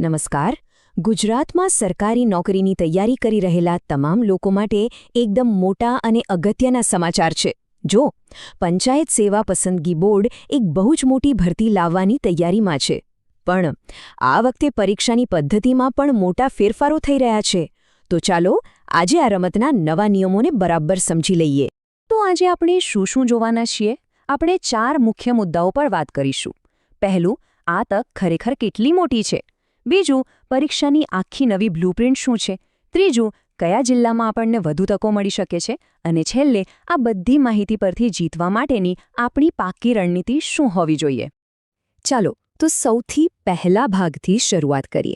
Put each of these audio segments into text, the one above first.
નમસ્કાર. ગુજરાતમાં સરકારી નોકરીની તૈયારી કરી રહેલા તમામ લોકો માટે એકદમ મોટા અને અગત્યના સમાચાર છે. જો, પંચાયત સેવા પસંદગી બોર્ડ એક બહુ જ મોટી ભરતી લાવવાની તૈયારીમાં છે. પણ, આ વખતે પરીક્ષાની પદ્ધતિમાં પણ મોટા ફેરફારો થઈ રહ્યા છે. તો ચાલો, આજે આ રમતના નવા નિયમોને બરાબર સમજી લઈએ. તો આજે આપણે શું શું જોવાના છીએ? આપણે ચાર મુખ્ય મુદ્દાઓ પર વાત કરીશું. પહેલું, આ તક ખરેખર કેટલી મોટી છે? બીજું, પરીક્ષાની આખી નવી બ્લુપ્રિન્ટ શું છે? ત્રીજું, કયા જિલ્લામાં આપણને વધુ તકો મળી શકે છે? અને છેલ્લે, આ બધી માહિતી પરથી જીતવા માટેની આપણી પાકી રણનીતિ શું હોવી જોઈએ? ચાલો, તો સૌથી પહેલા ભાગથી શરૂઆત કરીએ.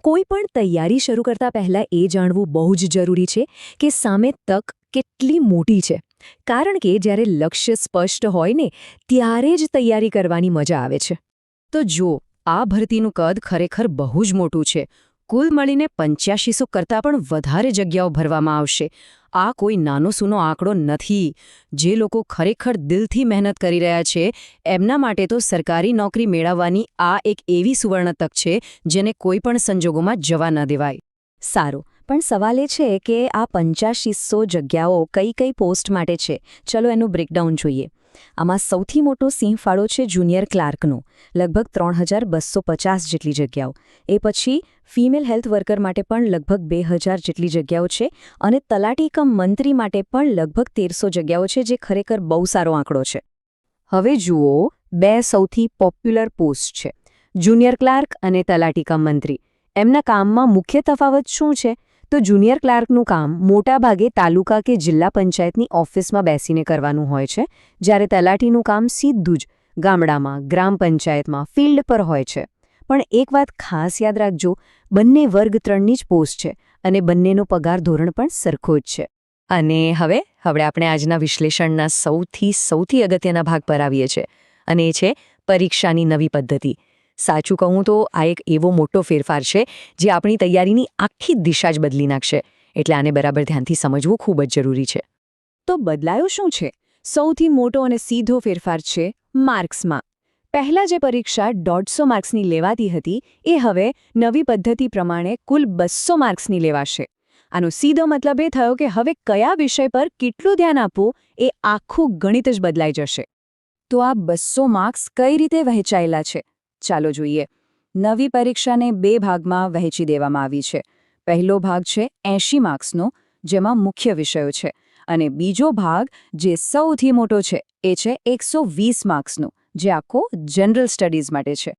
કોઈ પણ તૈયારી શરૂ કરતા પહેલાં એ જાણવું બહુ જ જરૂરી છે કે સામે તક કેટલી મોટી છે. કારણ કે જ્યારે લક્ષ્ય સ્પષ્ટ હોય ને, ત્યારે જ તૈયારી કરવાની મજા આવે છે. તો જો આ ભરતીનું કદ ખરેખર બહુ જ મોટું છે. કુલ મળીને પંચ્યાસીસો કરતાં પણ વધારે જગ્યાઓ ભરવામાં આવશે. આ કોઈ નાનો સૂનો આંકડો નથી. જે લોકો ખરેખર દિલથી મહેનત કરી રહ્યા છે, એમના માટે તો સરકારી નોકરી મેળવવાની આ એક એવી સુવર્ણ તક છે, જેને કોઈ પણ સંજોગોમાં જવા ન દેવાય. સારું, પણ સવાલ એ છે કે આ પંચ્યાસીસો જગ્યાઓ કઈ કઈ પોસ્ટ માટે છે? ચલો એનું બ્રેકડાઉન જોઈએ. આમાં સૌથી મોટો સિંહફાળો છે જુનિયર ક્લાર્કનો, લગભગ ત્રણ હજાર બસો પચાસ જેટલી જગ્યાઓ. એ પછી ફિમેલ હેલ્થ વર્કર માટે પણ લગભગ બે હજાર જેટલી જગ્યાઓ છે અને તલાટી કમ મંત્રી માટે પણ લગભગ તેરસો જગ્યાઓ છે જે ખરેખર બહુ સારો આંકડો છે. હવે જુઓ બે સૌથી પોપ્યુલર પોસ્ટ છે, જુનિયર ક્લાર્ક અને તલાટી કમ મંત્રી. એમના કામમાં મુખ્ય તફાવત શું છે? તો જુનિયર ક્લાર્કનું કામ મોટાભાગે તાલુકા કે જિલ્લા પંચાયતની ઓફિસમાં બેસીને કરવાનું હોય છે, જ્યારે તલાટીનું કામ સીધું જ ગામડામાં, ગ્રામ પંચાયતમાં, ફિલ્ડ પર હોય છે. પણ એક વાત ખાસ યાદ રાખજો, બંને વર્ગ ત્રણની જ પોસ્ટ છે અને બંનેનો પગાર ધોરણ પણ સરખો જ છે. અને હવે હવે આપણે આજના વિશ્લેષણના સૌથી સૌથી અગત્યના ભાગ પર આવીએ છીએ. અને એ છે પરીક્ષાની નવી પદ્ધતિ. સાચું કહું તો આ એક એવો મોટો ફેરફાર છે, જે આપણી તૈયારીની આખી દિશા જ બદલી નાખશે. એટલે આને બરાબર ધ્યાનથી સમજવું ખૂબ જ જરૂરી છે. તો બદલાયો શું છે? સૌથી મોટો અને સીધો ફેરફાર છે માર્ક્સમાં. પહેલાં જે પરીક્ષા દોઢસો માર્ક્સની લેવાતી હતી, એ હવે નવી પદ્ધતિ પ્રમાણે કુલ બસો માર્ક્સની લેવાશે. આનો સીધો મતલબ એ થયો કે હવે કયા વિષય પર કેટલું ધ્યાન આપવું એ આખું ગણિત જ બદલાઈ જશે. તો આ બસો માર્ક્સ કઈ રીતે વહેંચાયેલા છે? ચાલો જોઈએ. નવી પરીક્ષાને બે ભાગમાં વહેંચી દેવામાં આવી છે. પહેલો ભાગ છે એંશી માર્ક્સનો, જેમાં મુખ્ય વિષયો છે. અને બીજો ભાગ, જે સૌથી મોટો છે, એ છે એકસો વીસ માર્ક્સનો, જે આખો જનરલ સ્ટડીઝ માટે છે.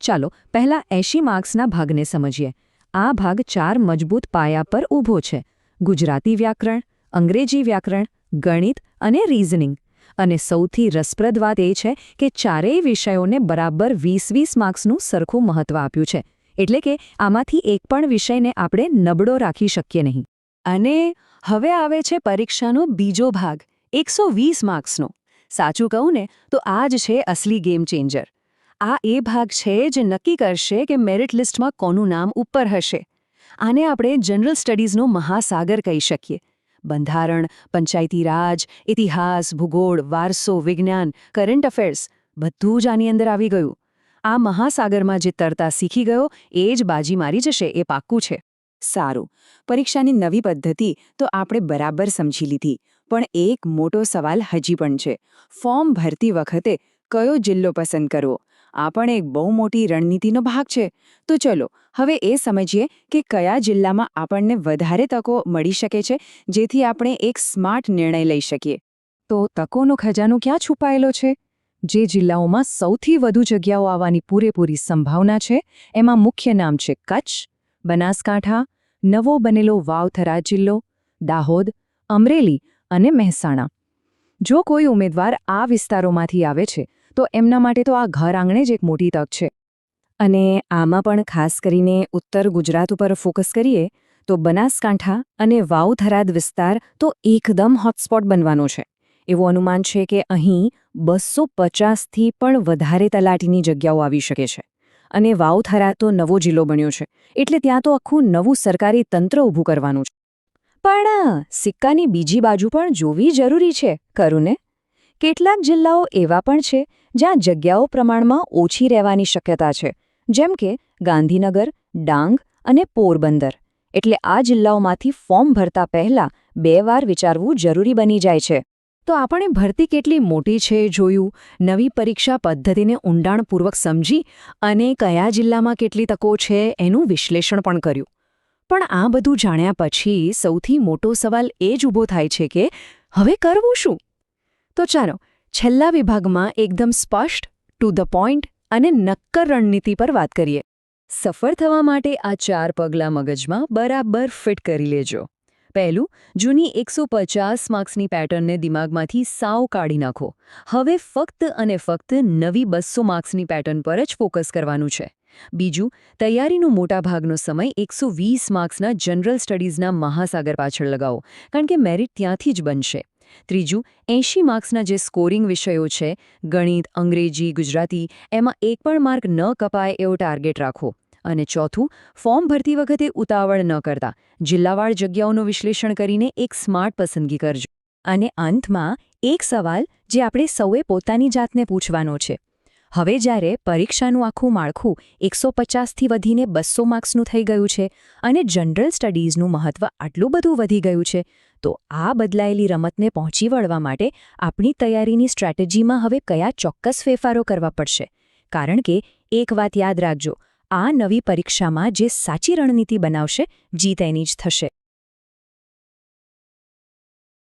ચાલો પહેલા એંશી માર્ક્સના ભાગને સમજીએ. આ ભાગ ચાર મજબૂત પાયા પર ઊભો છે. ગુજરાતી વ્યાકરણ, અંગ્રેજી વ્યાકરણ, ગણિત અને રીઝનિંગ. અને સૌથી રસપ્રદ વાત એ છે કે ચારેય વિષયોને બરાબર વીસ વીસ માર્ક્સનું સરખું મહત્વ આપ્યું છે. એટલે કે આમાંથી એક પણ વિષયને આપણે નબળો રાખી શકીએ નહીં. અને હવે આવે છે પરીક્ષાનો બીજો ભાગ, એકસો વીસ માર્ક્સનો. સાચું કહું ને, તો આ જ છે અસલી ગેમ ચેન્જર. આ એ ભાગ છે જે નક્કી કરશે કે મેરિટ લિસ્ટમાં કોનું નામ ઉપર હશે. આને આપણે જનરલ સ્ટડીઝનો મહાસાગર કહી શકીએ. બંધારણ, પંચાયતી રાજ, ઇતિહાસ, ભૂગોળ, વારસો, વિજ્ઞાન કરંટ અફેર્સ બધું જ આની અંદર આવી ગયું. આ મહાસાગરમાં જે તરતા શીખી ગયો, એ જ બાજી મારી જશે, એ પાક્કું છે. સારું. પરીક્ષાની નવી પદ્ધતિ તો આપણે બરાબર સમજી લીધી, પણ એક મોટો સવાલ હજી પણ છે. ફોર્મ ભરતી વખતે કયો જિલ્લો પસંદ કરવો? આ પણ એક બહુ મોટી રણનીતિનો ભાગ છે. તો ચલો, હવે એ સમજીએ કે કયા જિલ્લામાં આપણને વધારે તકો મળી શકે છે, જેથી આપણે એક સ્માર્ટ નિર્ણય લઈ શકીએ. તો તકોનો ખજાનો ક્યાં છુપાયેલો છે? જે જિલ્લાઓમાં સૌથી વધુ જગ્યાઓ આવવાની પૂરેપૂરી સંભાવના છે, એમાં મુખ્ય નામ છે કચ્છ, બનાસકાંઠા, નવો બનેલો વાવથરા જિલ્લો, દાહોદ, અમરેલી અને મહેસાણા. જો કોઈ ઉમેદવાર આ વિસ્તારોમાંથી આવે છે તો એમના માટે તો આ ઘર આંગણે જ એક મોટી તક છે. અને આમાં પણ ખાસ કરીને ઉત્તર ગુજરાત ઉપર ફોકસ કરીએ, તો બનાસકાંઠા અને વાવથરાદ વિસ્તાર તો એકદમ હોટસ્પોટ બનવાનો છે. એવું અનુમાન છે કે અહીં બસો પચાસથી પણ વધારે તલાટીની જગ્યાઓ આવી શકે છે. અને વાવ થરા તો નવો જિલ્લો બન્યો છે, એટલે ત્યાં તો આખું નવું સરકારી તંત્ર ઊભું કરવાનું છે. પણ સિક્કાની બીજી બાજુ પણ જોવી જરૂરી છે ખરું કેટલાક જિલ્લાઓ એવા પણ છે જ્યાં જગ્યાઓ પ્રમાણમાં ઓછી રહેવાની શક્યતા છે, જેમ કે ગાંધીનગર, ડાંગ અને પોરબંદર. એટલે આ જિલ્લાઓમાંથી ફોર્મ ભરતા પહેલા બે વાર વિચારવું જરૂરી બની જાય છે. તો આપણે ભરતી કેટલી મોટી છે જોયું? નવી પરીક્ષા પદ્ધતિને ઊંડાણપૂર્વક સમજી અને કયા જિલ્લામાં કેટલી તકો છે એનું વિશ્લેષણ પણ કર્યું. પણ આ બધું જાણ્યા પછી સૌથી મોટો સવાલ એ જ ઊભો થાય છે કે હવે કરવું શું? તો ચાલો છેલ્લા વિભાગમાં એકદમ સ્પષ્ટ ટુ ધ પોઈન્ટ અને નક્કર રણનીતિ પર વાત કરીએ. સફળ થવા માટે આ ચાર પગલાં મગજમાં બરાબર ફિટ કરી લેજો. પહેલું, જૂની એકસો પચાસ માર્ક્સની પેટર્નને દિમાગમાંથી સાવ કાઢી નાખો. હવે ફક્ત અને ફક્ત નવી બસો માર્ક્સની પેટર્ન પર જ ફોકસ કરવાનું છે. બીજું, તૈયારીનો મોટાભાગનો સમય એકસો વીસ માર્ક્સના જનરલ સ્ટડીઝના મહાસાગર પાછળ લગાવો, કારણ કે મેરિટ ત્યાંથી જ બનશે. ત્રીજું, એંશી માર્ક્સના જે સ્કોરિંગ વિષયો છે, ગણિત, અંગ્રેજી, ગુજરાતી, એમાં એક પણ માર્ક ન કપાય એવો ટાર્ગેટ રાખો. અને ચોથું, ફોર્મ ભરતી વખતે ઉતાવળ ન કરતા. જિલ્લાવાળ જગ્યાઓનું વિશ્લેષણ કરીને એક સ્માર્ટ પસંદગી કરજો. અને અંતમાં, એક સવાલ જે આપણે સૌએ પોતાની જાતને પૂછવાનો છે. હવે જ્યારે પરીક્ષાનું આખું માળખું એકસો પચાસથી વધીને બસો માર્ક્સનું થઈ ગયું છે અને જનરલ સ્ટડીઝનું મહત્વ આટલું બધું વધી ગયું છે, તો આ બદલાયેલી રમતને પહોંચી વળવા માટે આપણી તૈયારીની સ્ટ્રેટેજીમાં હવે કયા ચોક્કસ ફેરફારો કરવા પડશે? કારણ કે એક વાત યાદ રાખજો, આ નવી પરીક્ષામાં જે સાચી રણનીતિ બનાવશે, જીત એની જ થશે.